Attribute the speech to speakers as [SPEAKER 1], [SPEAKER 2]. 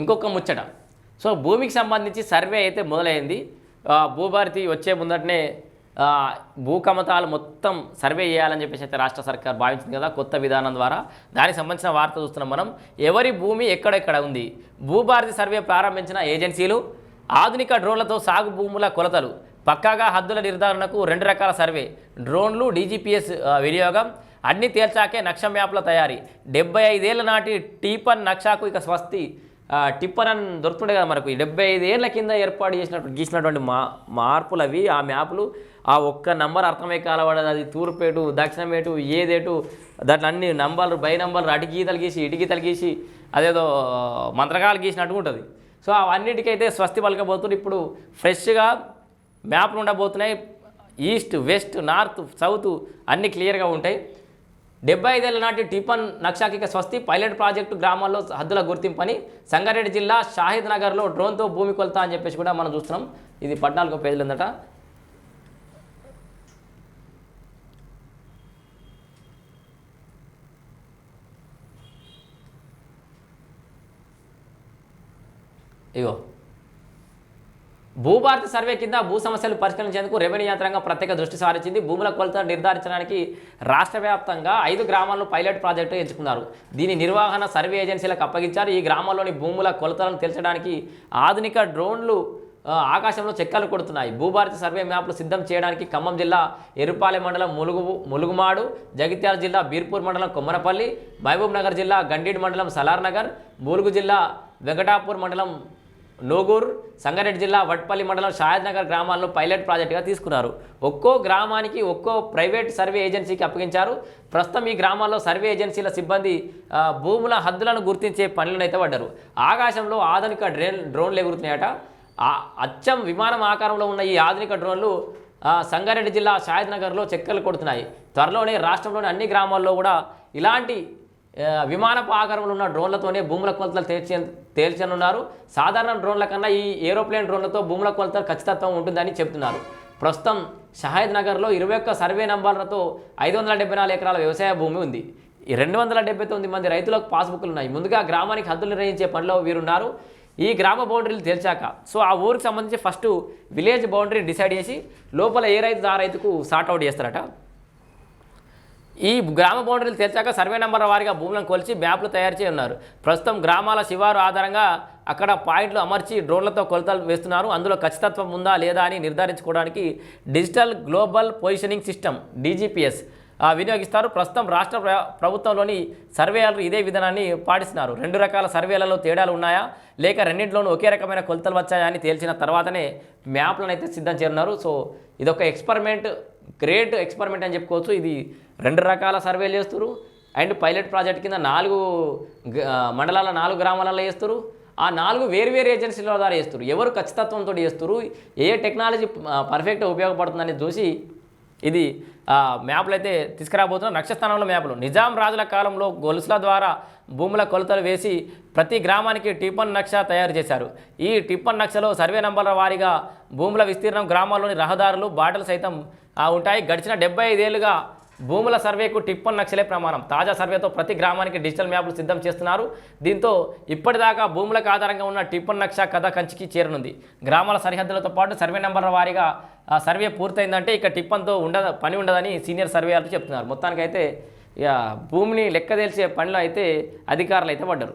[SPEAKER 1] ఇంకొక ముచ్చట. సో భూమికి సంబంధించి సర్వే అయితే మొదలైంది. భూభారతి వచ్చే ముందటనే భూకమతాలు మొత్తం సర్వే చేయాలని చెప్పేసి అయితే రాష్ట్ర సర్కార్ భావించింది కదా కొత్త విధానం ద్వారా. దానికి సంబంధించిన వార్త చూస్తున్నాం మనం. ఎవరి భూమి ఎక్కడెక్కడ ఉంది? భూభారతి సర్వే ప్రారంభించిన ఏజెన్సీలు ఆధునిక డ్రోన్లతో సాగు భూముల కొలతలు పక్కాగా హద్దుల నిర్ధారణకు రెండు రకాల సర్వే. డ్రోన్లు డీజీపీఎస్ వినియోగం అన్ని తేల్చాకే నక్ష మ్యాప్ల తయారీ. డెబ్బై ఐదేళ్ళ నాటి టీపన్ నక్షాకు ఇక స్వస్తి. టిప్పర్ అని దొరుకుతుండే కదా మనకు. ఈ డెబ్బై ఐదేళ్ళ కింద ఏర్పాటు చేసినట్టు గీసినటువంటి మా మార్పులు అవి ఆ మ్యాప్లు ఆ ఒక్క నంబర్ అర్థమై కాలపడదు అది తూర్పేటు దక్షిణమేటు ఏదేటు దాంట్లో అన్ని నంబర్లు బై నంబర్లు అటు గీసి ఇటుగీతలు గీసి అదేదో మంత్రకాలు గీసినట్టు ఉంటుంది. సో అవన్నిటికైతే స్వస్తి పలకబోతున్నారు ఇప్పుడు ఫ్రెష్గా మ్యాప్లు ఉండబోతున్నాయి. ఈస్ట్ వెస్ట్ నార్త్ సౌత్ అన్నీ క్లియర్గా ఉంటాయి. డెబ్బై ఐదేళ్ళ నాటి టిఫన్ నక్షాకిక స్వస్తి పైలట్ ప్రాజెక్టు గ్రామాల్లో హద్దుల గుర్తింపని సంగారెడ్డి జిల్లా షాహిద్ నగర్లో డ్రోన్తో భూమి కొలత అని చెప్పేసి కూడా మనం చూస్తున్నాం. ఇది పద్నాలుగో పేజీలు ఉందట. ఇగో. భూభారతి సర్వే కింద భూ సమస్యలు పరిష్కరించేందుకు రెవెన్యూ యంత్రాంగం ప్రత్యేక దృష్టి సారించింది. భూముల కొలత నిర్ధారించడానికి రాష్ట్ర వ్యాప్తంగా ఐదు గ్రామాల్లో పైలట్ ప్రాజెక్టు ఎంచుకున్నారు. దీని నిర్వహణ సర్వే ఏజెన్సీలకు అప్పగించారు. ఈ గ్రామాల్లోని భూముల కొలతలను తెలచడానికి ఆధునిక డ్రోన్లు ఆకాశంలో చెక్కలు కొడుతున్నాయి. భూభారతి సర్వే మ్యాప్లు సిద్ధం చేయడానికి ఖమ్మం జిల్లా ఎరుపాలెం మండలం ములుగు ములుగుమాడు జగిత్యాల జిల్లా బీర్పూర్ మండలం కొమ్మరపల్లి మహబూబ్ నగర్ జిల్లా గండీడ్ మండలం సలార్ నగర్ ములుగు జిల్లా వెంకటాపూర్ మండలం నోగూర్ సంగారెడ్డి జిల్లా వట్పల్లి మండలం షాయద్ నగర్ గ్రామాల్లో పైలట్ ప్రాజెక్టుగా తీసుకున్నారు. ఒక్కో గ్రామానికి ఒక్కో ప్రైవేట్ సర్వే ఏజెన్సీకి అప్పగించారు. ప్రస్తుతం ఈ గ్రామాల్లో సర్వే ఏజెన్సీల సిబ్బంది భూముల హద్దులను గుర్తించే పనులను అయితే పడ్డారు. ఆకాశంలో ఆధునిక డ్రోన్ డ్రోన్లు ఎగురుతున్నాయట. అచ్చం విమానం ఆకారంలో ఉన్న ఈ ఆధునిక డ్రోన్లు సంగారెడ్డి జిల్లా షాయద్ నగర్లో చెక్కలు కొడుతున్నాయి. త్వరలోనే రాష్ట్రంలోని అన్ని గ్రామాల్లో కూడా ఇలాంటి విమానపు ఆకారంలో ఉన్న డ్రోన్లతోనే భూముల కొలతలు తేల్చే తేల్చనున్నారు. సాధారణ డ్రోన్ల కన్నా ఈ ఏరోప్లేన్ డ్రోన్లతో భూముల కొలత ఖచ్చితత్వం ఉంటుందని చెప్తున్నారు. ప్రస్తుతం షహాద్ నగర్లో ఇరవై ఒక్క సర్వే నంబర్లతో ఐదు వందల డెబ్బై నాలుగు ఎకరాల వ్యవసాయ భూమి ఉంది. ఈ రెండు వందల డెబ్బై తొమ్మిది మంది రైతులకు పాస్బుక్లు ఉన్నాయి. ముందుగా గ్రామానికి హద్దులు నిర్ణయించే పనిలో వీరున్నారు. ఈ గ్రామ బౌండరీలు తెలిసాక సో ఆ ఊరికి సంబంధించి ఫస్ట్ విలేజ్ బౌండరీ డిసైడ్ చేసి లోపల ఏ రైతు ఆ రైతుకు సార్ట్అవుట్ చేస్తారట. ఈ గ్రామ బౌండరీలు తెరిచాక సర్వే నెంబర్ వారిగా భూములను కొలిచి మ్యాప్లు తయారు చేయి ఉన్నారు. ప్రస్తుతం గ్రామాల శివారు ఆధారంగా అక్కడ పాయింట్లు అమర్చి డ్రోన్లతో కొలతలు వేస్తున్నారు. అందులో ఖచ్చితత్వం ఉందా లేదా అని నిర్ధారించుకోవడానికి digital global positioning system DGPS ఆ, వినియోగిస్తారు. ప్రస్తుతం రాష్ట్ర ప్రభుత్వంలోని సర్వేయర్లు ఇదే విధానాన్ని పాటిస్తున్నారు. రెండు రకాల సర్వేలలో తేడాలు ఉన్నాయా? లేక రెండింటిలోనూ ఒకే రకమైన కొలతలు వచ్చాయా అని తేల్చిన తర్వాతనే మ్యాప్లను అయితే సిద్ధం చేరున్నారు. సో ఇదొక ఎక్స్పెరిమెంట్ గ్రేట్ ఎక్స్పెరిమెంట్ అని చెప్పుకోవచ్చు. ఇది రెండు రకాల సర్వేలు చేస్తారు అండ్ పైలట్ ప్రాజెక్ట్ కింద నాలుగు మండలాల నాలుగు గ్రామాలలో చేస్తారు ఆ నాలుగు వేర్వేరు ఏజెన్సీల ద్వారా చేస్తారు ఎవరు ఖచ్చితత్వంతో చేస్తారు ఏ టెక్నాలజీ పర్ఫెక్ట్గా ఉపయోగపడుతుందని చూసి ఇది మ్యాప్లు అయితే తీసుకురాబోతున్నాం. నక్షస్థానంలో మ్యాప్లు. నిజాం రాజుల కాలంలో గొలుసుల ద్వారా భూముల కొలతలు వేసి ప్రతి గ్రామానికి టిప్పన్ నక్ష తయారు చేశారు. ఈ టిప్పన్ నక్షలో సర్వే నంబర్ల వారీగా భూముల విస్తీర్ణం గ్రామాల్లోని రహదారులు బాటలు సైతం ఉంటాయి. గడిచిన డెబ్బై ఐదేళ్ళుగా భూముల సర్వేకు టిప్పన్ నక్షలే ప్రమాణం. తాజా సర్వేతో ప్రతి గ్రామానికి డిజిటల్ మ్యాప్లు సిద్ధం చేస్తున్నారు. దీంతో ఇప్పటిదాకా భూములకు ఆధారంగా ఉన్న టిప్పన్ నక్ష కథ కంచికి చేరనుంది. గ్రామాల సరిహద్దులతో పాటు సర్వే నెంబర్ల వారీగా సర్వే పూర్తయిందంటే ఇక టిప్పన్తో ఉండద పని ఉండదని సీనియర్ సర్వేయర్లు చెప్తున్నారు. మొత్తానికైతే ఇక భూమిని లెక్కదేల్చే పనిలో అయితే అధికారులు అయితే పడ్డారు.